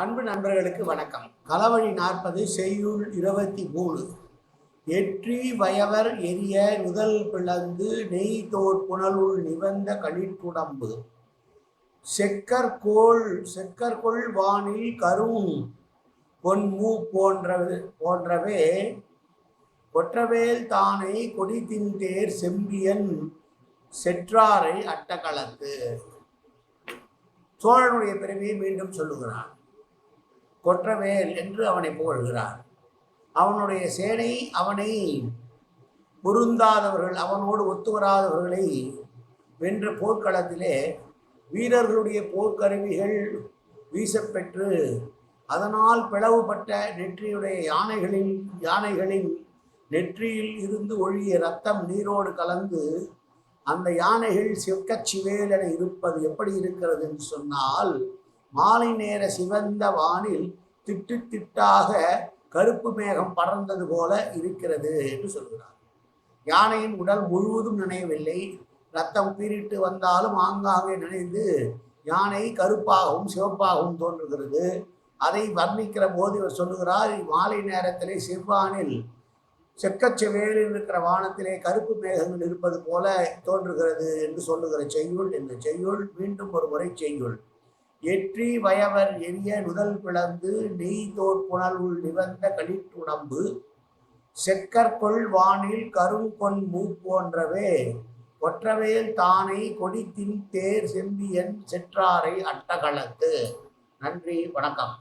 அன்பு நண்பர்களுக்கு வணக்கம். களவழி நாற்பது செய்யுள் இருபத்தி மூணு. எற்றி வயவர் எரிய முதல் பிளந்து நெய் தோற் புனலுள் நிவந்த கழிற்றுடம்பு செக்கற்கோள் செக்கற்கொள் வானில் கரும். பொன்மூ போன்றவை போன்றவே ஒற்றவேல் தானை கொடி தின்தேர் செம்பியன் செற்றாரை அட்டகலத்து. சோழனுடைய பெருமையை மீண்டும் சொல்லுகிறான். கொற்றவேல் என்று அவனை புகழ்கிறார். அவனுடைய சேனை அவனை பொருந்தாதவர்கள் அவனோடு ஒத்து வராதவர்களை வென்ற போர்க்களத்திலே வீரர்களுடைய போர்க்கருவிகள் வீசப்பெற்று அதனால் பிளவுபட்ட நெற்றியுடைய யானைகளில் யானைகளின் நெற்றியில் இருந்து ஒழிய ரத்தம் நீரோடு கலந்து அந்த யானைகள் செக்கச் இருப்பது எப்படி இருக்கிறது என்று சொன்னால் மாலை நேர சிவந்த வானில் திட்டு திட்டாக கருப்பு மேகம் படர்ந்தது போல இருக்கிறது என்று சொல்கிறார். யானையின் உடல் முழுவதும் நினையவில்லை. ரத்தம் பீரிட்டு வந்தாலும் ஆங்காங்கே நினைந்து யானை கருப்பாகவும் சிவப்பாகவும் தோன்றுகிறது. அதை வர்ணிக்கிற போது இவர் சொல்லுகிறார் மாலை நேரத்திலே செவ்வானில் செக்கச்செவேல் இருக்கிற வானத்திலே கருப்பு மேகங்கள் இருப்பது போல தோன்றுகிறது என்று சொல்லுகிற செய்யுள் இந்த செய்யுள் மீண்டும் ஒரு முறை செய்யுள். எற்றி வயவர் எரிய நுதல் பிளந்து நெய்தோர் புனல் உள் நிவந்த களிற்றுடம்பு செக்கற்கொள் வானில் கருங்கொன் மூ போன்றவே ஒற்றவேல் தானை கொடித்தின் தேர் செம்பியன் செற்றாரை அட்டகளத்து நன்றி வணக்கம்.